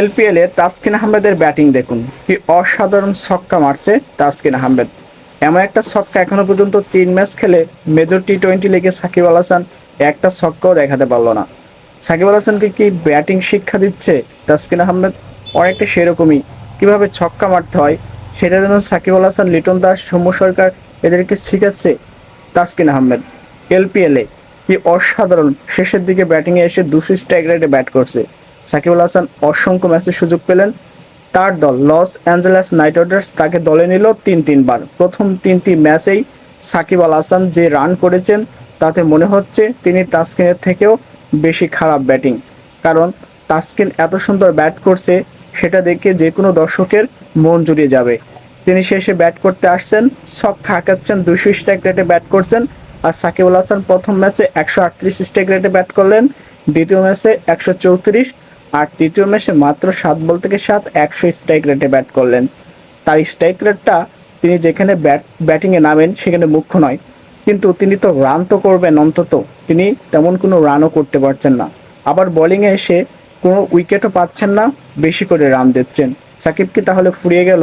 LPL এ তাসকিন আহমেদের batting দেখুন। কি অসাধারণ ছক্কা মারছে তাসকিন আহমেদ। এমন একটা ছক্কা এখনও পর্যন্ত তিন ম্যাচ খেলে মেজর টি টোয়েন্টি লিগে সাকিব আল হাসান একটা ছক্কাও দেখাতে পারল না। সাকিব আল হাসানকে কি ব্যাটিং শিক্ষা দিচ্ছে তাসকিন আহমেদ? অনেকটা সেরকমই। কীভাবে ছক্কা মারতে হয় সেটা যেন সাকিব আল হাসান, লিটন দাস, সৌম্য সরকার এদেরকে শিখাচ্ছে তাসকিন আহমেদ। এলপিএলে কি অসাধারণ শেষের দিকে ব্যাটিংয়ে এসে দুশো স্ট্রাইক রেটে ব্যাট করছে। সাকিবুল হাসান অসংখ্য ম্যাচের সুযোগ পেলেন। তার দল, লস অ্যাঞ্জেলাস নাইট রাইডার্স, তাকে দলে নিল তিন তিনবার। প্রথম তিনটি ম্যাচেই সাকিব আল হাসান যে রান করেছেন, তাতে মনে হচ্ছে তিনি তাসকিনের থেকেও বেশি খারাপ ব্যাটিং। কারণ তাসকিন এত সুন্দর ব্যাট করছে, সেটা দেখে যে কোনো দর্শকের মন জুড়িয়ে যাবে। তিনি শেষে ব্যাট করতে আসছেন সব খাকাচ্ছেন দুশো স্ট্রাইক রেটে ব্যাট করছেন আর সাকিবুল হাসান প্রথম ম্যাচে একশো আটত্রিশ স্ট্রাইক রেটে ব্যাট করলেন। দ্বিতীয় ম্যাচে একশো চৌত্রিশ আর তৃতীয় ম্যাচে মাত্র সাত বল থেকে সাত, একশো স্ট্রাইক রেটে ব্যাট করলেন। তার স্ট্রাইক রেটটা তিনি যেখানে ব্যাট ব্যাটিংয়ে নামেন সেখানে মুখ্য নয়। কিন্তু তিনি তো রান তো করবেন অন্তত। তিনি তেমন কোনো রানও করতে পারছেন না। আবার বলিংয়ে এসে কোনো উইকেটও পাচ্ছেন না, বেশি করে রান দিচ্ছেন। সাকিব কি তাহলে ফুরিয়ে গেল?